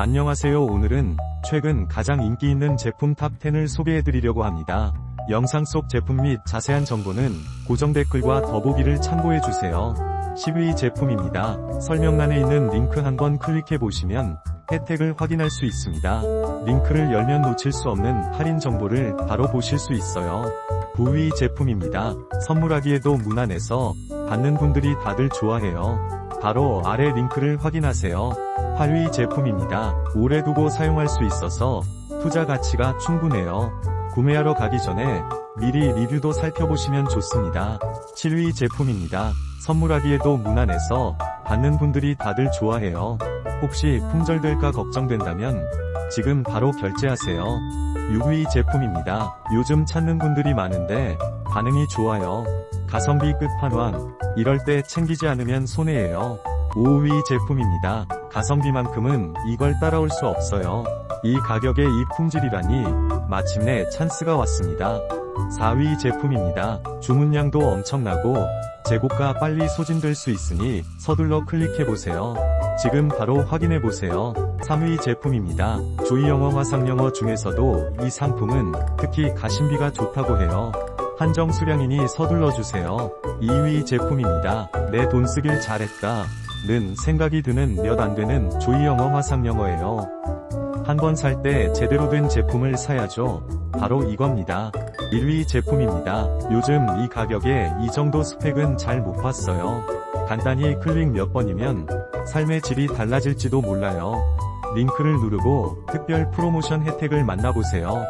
안녕하세요. 오늘은 최근 가장 인기 있는 제품 탑10을 소개해드리려고 합니다. 영상 속 제품 및 자세한 정보는 고정 댓글과 더보기를 참고해주세요. 10위 제품입니다. 설명란에 있는 링크 한번 클릭해보시면 혜택을 확인할 수 있습니다. 링크를 열면 놓칠 수 없는 할인 정보를 바로 보실 수 있어요. 9위 제품입니다. 선물하기에도 무난해서 받는 분들이 다들 좋아해요. 바로 아래 링크를 확인하세요. 8위 제품입니다. 오래 두고 사용할 수 있어서 투자 가치가 충분해요. 구매하러 가기 전에 미리 리뷰도 살펴보시면 좋습니다. 7위 제품입니다. 선물하기에도 무난해서 받는 분들이 다들 좋아해요. 혹시 품절될까 걱정된다면 지금 바로 결제하세요. 6위 제품입니다. 요즘 찾는 분들이 많은데 반응이 좋아요. 가성비 끝판왕. 이럴 때 챙기지 않으면 손해예요. 5위 제품입니다. 가성비만큼은 이걸 따라올 수 없어요. 이 가격에 이 품질이라니 마침내 찬스가 왔습니다. 4위 제품입니다. 주문량도 엄청나고 재고가 빨리 소진될 수 있으니 서둘러 클릭해보세요. 지금 바로 확인해보세요. 3위 제품입니다. 조이영어 화상영어 중에서도 이 상품은 특히 가심비가 좋다고 해요. 한정 수량이니 서둘러 주세요. 2위 제품입니다. 내 돈 쓰길 잘했다. 는 생각이 드는 몇 안 되는 조이영어 화상영어예요. 한 번 살 때 제대로 된 제품을 사야죠. 바로 이겁니다. 1위 제품입니다. 요즘 이 가격에 이 정도 스펙은 잘 못 봤어요. 간단히 클릭 몇 번이면 삶의 질이 달라질지도 몰라요. 링크를 누르고 특별 프로모션 혜택을 만나보세요.